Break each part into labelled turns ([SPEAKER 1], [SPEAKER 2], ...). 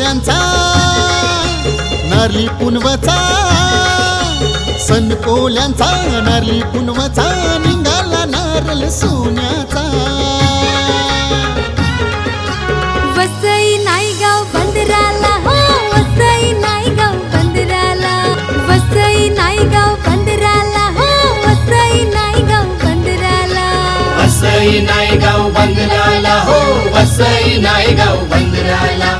[SPEAKER 1] सनकोल्यांचा नारली पुनवचा सनकोल्यांचा नारली पुनवचा निघाला नारळ सोन्याचा.
[SPEAKER 2] वसई नायगाव बंदराला हो वसई नायगाव बंदराला. वसई नायगाव बंदराला हो वसई नायगाव बंदराला.
[SPEAKER 3] वसई नायगाव बंदराला हो वसई नायगाव बंदराला.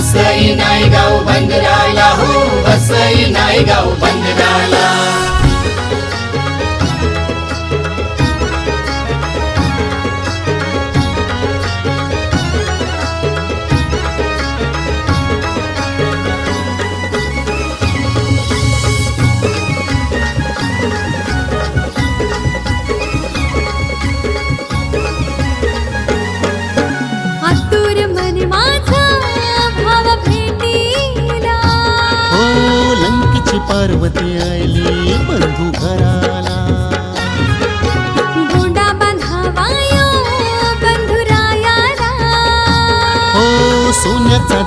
[SPEAKER 3] वसई नाही गाव बंदराला
[SPEAKER 1] हो
[SPEAKER 2] वसई नाही
[SPEAKER 1] गाव बंदरा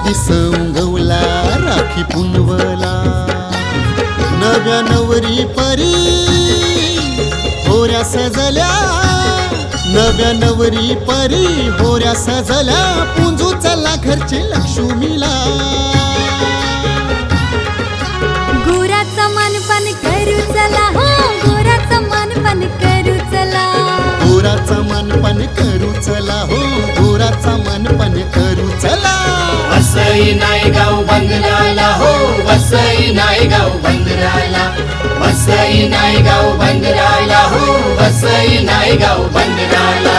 [SPEAKER 1] दिस उगवला राखी पुनवला. नव्या नवरी परी होऱ्या सजल्या. नव्या नवरी परी होऱ्या सजल्या. पुंजू चला घरचे लक्ष्मीला.
[SPEAKER 2] गोराचा मनपण करू चला हो गोराचा मनपण करू चला.
[SPEAKER 1] गोराचा मनपण करू चला हो गोराचा मनपण करू चला.
[SPEAKER 3] वसई नायगाव बंदराला हो वसई नायगाव बंदराला वसई नायगाव बंदराला हो वसई नायगाव बंदराला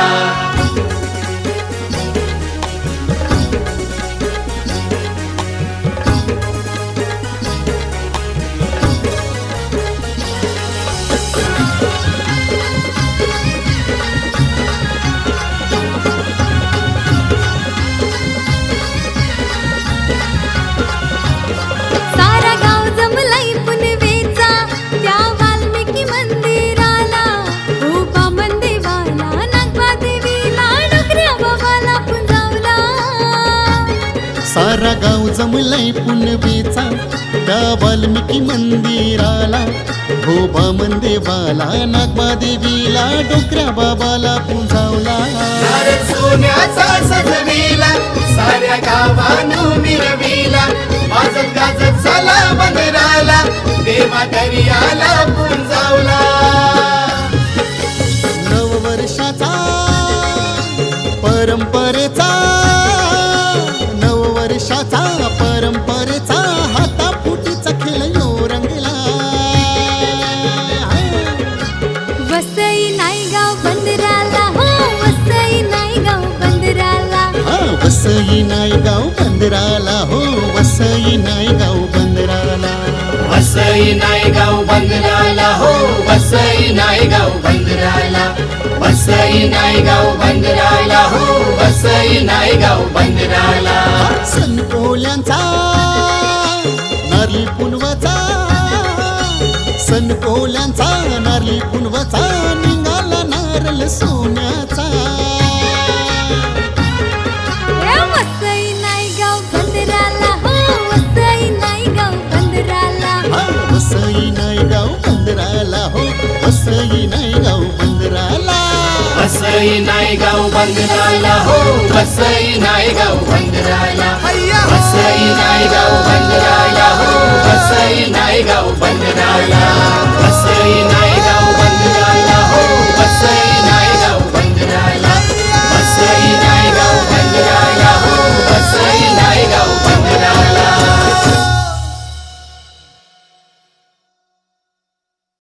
[SPEAKER 2] गाव जमलंय पुनवेचा त्या वाल्मिकी मंदिराला
[SPEAKER 1] भोबा मंदेवाला नागबा देवीला डोकऱ्या बाबाला पुजावला.
[SPEAKER 3] सोन्याचा सजविला साऱ्या मिरविला वाजत गाजत देवा दर्याला पुंजावला.
[SPEAKER 2] वसई नायगाव बंदराला. हो वसई नायगाव बंदराला.
[SPEAKER 1] हा वसई नायगाव बंदराला. हो वसई नायगाव बंदराला.
[SPEAKER 3] वसई नायगाव बंदराला. हो वसई नायगाव बंदराला. वसई नायगाव बंदराला.
[SPEAKER 1] सनकोल्यांचा नारली पुनवचा निघाला नारळ सोन्याचा.
[SPEAKER 2] वसई नायगाव बंदराला हो वसई बंदराला
[SPEAKER 1] हा वसई नायगाव बंदराला हो वसई बंदराला
[SPEAKER 3] वसई नायगाव बंदराला हो वसई बंदराला वसई हो बंदराला